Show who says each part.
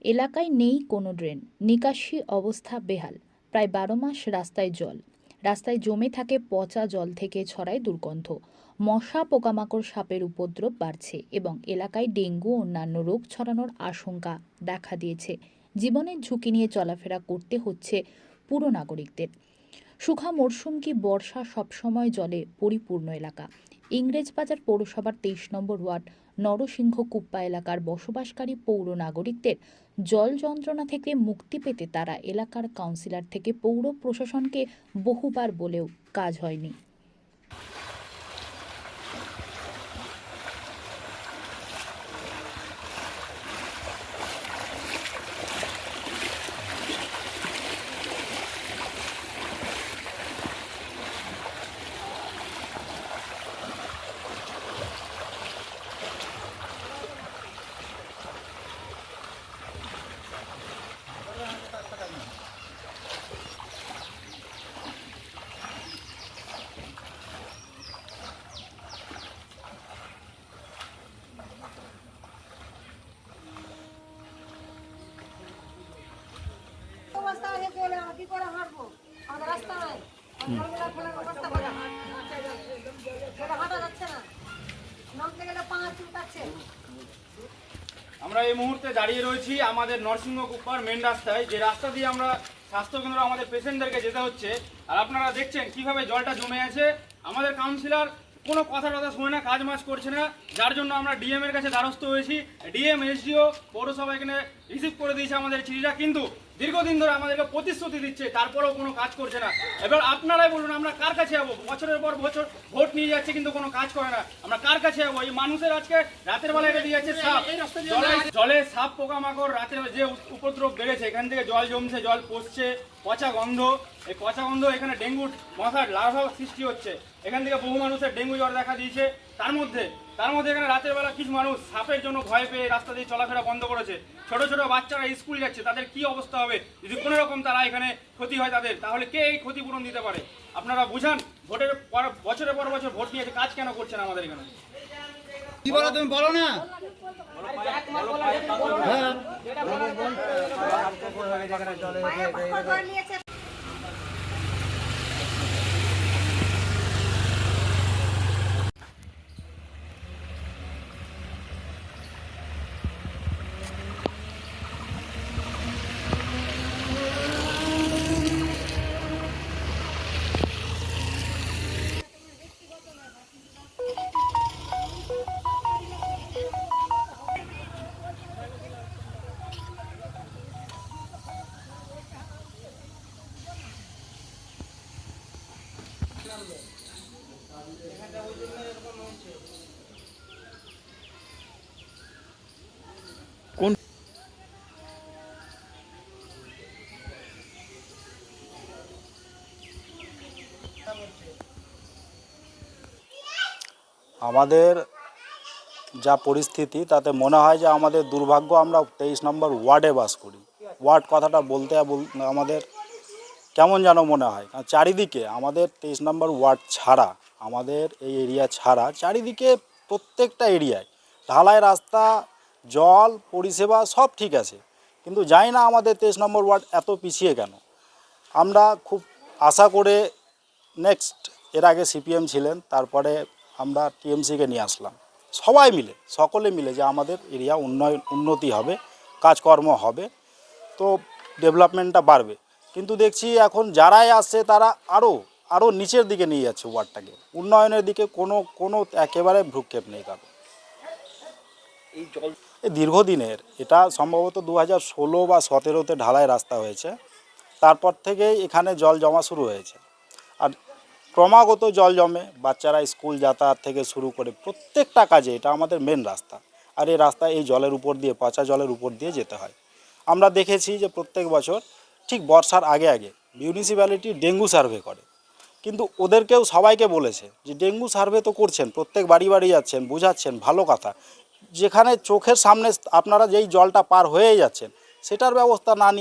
Speaker 1: এলাকায় নেই কোনো ড্রেন। নিকাশি অবস্থা বেহাল। প্রায় বারো মাস রাস্তায় জল। রাস্তায় জমে থাকে পচা জল থেকে ছড়ায় দুর্গন্ধ। মশা, পোকামাকড়, সাপের উপদ্রব বাড়ছে এবং এলাকায় ডেঙ্গু, অন্যান্য রোগ ছড়ানোর আশঙ্কা দেখা দিয়েছে। জীবনের ঝুঁকি নিয়ে চলাফেরা করতে হচ্ছে পুরো নাগরিকদের। সুখা মরশুম কি বর্ষা সবসময় জলে পরিপূর্ণ এলাকা? ইংরেজবাজার পৌরসভার তেইশ নম্বর ওয়ার্ড নরসিংহ কুপ্পা এলাকার বসবাসকারী পৌর নাগরিকদের জল যন্ত্রণা থেকে মুক্তি পেতে তারা এলাকার কাউন্সিলর থেকে পৌর প্রশাসনকে বহুবার বলেও কাজ হয়নি
Speaker 2: অবস্থা হয়ে চলে আমরা কি করে হাঁটবো? আমাদের রাস্তা নাই। সকালবেলা খোলার অবস্থা করে সেটা হাঁটা যাচ্ছে না। নামতে গেলে পা চুলকাচ্ছে।
Speaker 3: আমরা এই মুহূর্তে দাঁড়িয়ে রয়েছি আমাদের নরসিংহ কুপ্পার মেন রাস্তায়। যে রাস্তা দিয়ে আমরা স্বাস্থ্যকেন্দ্র আমাদের পেশেন্টদেরকে যেতে হচ্ছে আর আপনারা দেখছেন কীভাবে জলটা জমে আছে। আমাদের কাউন্সিলর কোনো কথা টথা শুনে না কাজ মাজ করছে না। যার জন্য আমরা ডিএম এর কাছে দ্বারস্থ হয়েছি। ডিএম এসডিও পৌরসভা এখানে রিসিভ করে দিয়েছে আমাদের চিঠিটা। কিন্তু দীর্ঘদিন ধরে আমাদেরকে প্রতিশ্রুতি দিচ্ছে তারপরেও কোনো কাজ করছে না। এবার আপনারাই বলুন আমরা কার কাছে যাব? বছরের পর বছর ভোট নিয়ে যাচ্ছে কিন্তু কোনো কাজ করে না। আমরা কার কাছে যাব? এই মানুষের আজকে রাতের বেলা এটা দিয়ে যাচ্ছে সাপ জলে সাপ পোকামাকড় রাতের যে উপদ্রব বেড়েছে এখান থেকে জল জমছে জল পচছে পচা গন্ধ। এই পচা গন্ধ এখানে ডেঙ্গুর মশার লার্ভা সৃষ্টি হচ্ছে। এখান থেকে বহু মানুষের ডেঙ্গু জ্বর দেখা দিয়েছে। তার মধ্যে তার মধ্যে এখানে রাতের বেলা কিছু মানুষ সাপের জন্য ভয় পেয়ে রাস্তা দিয়ে চলাফেরা বন্ধ করেছে। ছোট ছোট বাচ্চারা স্কুল যাচ্ছে তাদের কি অবস্থা হবে? যদি কোনো রকম তারা এখানে ক্ষতি হয় তাদের তাহলে কে এই ক্ষতিপূরণ দিতে পারে? আপনারা বুঝান ভোটের পর বছরের পর বছর ভোট নিয়েছে কাজ কেন করছেন আমাদের এখানে?
Speaker 4: কি বলো তুমি বলো না। হ্যাঁ। আমাদের যা পরিস্থিতি, তাতে মনে হয় যে আমাদের দুর্ভাগ্য আমরা তেইশ নম্বর ওয়ার্ডে বাস করি। ওয়ার্ড কথাটা বলতে বল- আমাদের কেমন যেন মনে হয়। কারণ চারিদিকে আমাদের তেইশ নম্বর ওয়ার্ড ছাড়া, আমাদের এই এরিয়া ছাড়া চারিদিকে প্রত্যেকটা এরিয়ায় ঢালাই রাস্তা, জল, পরিষেবা সব ঠিক আছে। কিন্তু জানি না আমাদের তেইশ নম্বর ওয়ার্ড এত পিছিয়ে কেন। আমরা খুব আশা করে নেক্সট এর আগে সিপিএম ছিলেন, তারপরে আমরা টিএমসিকে নিয়ে আসলাম। সবাই মিলে, সকলে মিলে যে আমাদের এরিয়া উন্নয়ন উন্নতি হবে, কাজকর্ম হবে, তো ডেভেলপমেন্টটা বাড়বে। কিন্তু দেখছি এখন যারাই আসছে তারা আরও আরও নিচের দিকে নিয়ে যাচ্ছে ওয়ার্ডটাকে। উন্নয়নের দিকে কোনো কোনো একেবারে ভ্রুক্ষেপ নেই কারও।
Speaker 5: এই জল
Speaker 4: এই দীর্ঘদিনের এটা সম্ভবত দু হাজার ষোলো বা সতেরোতে ঢালাই রাস্তা হয়েছে। তারপর থেকেই এখানে জল জমা শুরু হয়েছে। আর ক্রমাগত জল জমে বাচ্চারা স্কুল যাতায়াত থেকে শুরু করে প্রত্যেকটা কাজে এটা আমাদের মেন রাস্তা। আর এই রাস্তা এই জলের উপর দিয়ে পচা জলের উপর দিয়ে যেতে হয়। আমরা দেখেছি যে প্রত্যেক বছর ঠিক বর্ষার আগে আগে মিউনিসিপ্যালিটি ডেঙ্গু সার্ভে করে। কিন্তু ওদেরকেও সবাইকে বলেছে যে ডেঙ্গু সার্ভে তো করছেন, প্রত্যেক বাড়ি বাড়ি যাচ্ছেন, বোঝাচ্ছেন, ভালো কথা। যেখানে চোখের সামনে আপনারা যেই জলটা পার হয়ে যাচ্ছেন, সেটার ব্যবস্থা না নিয়ে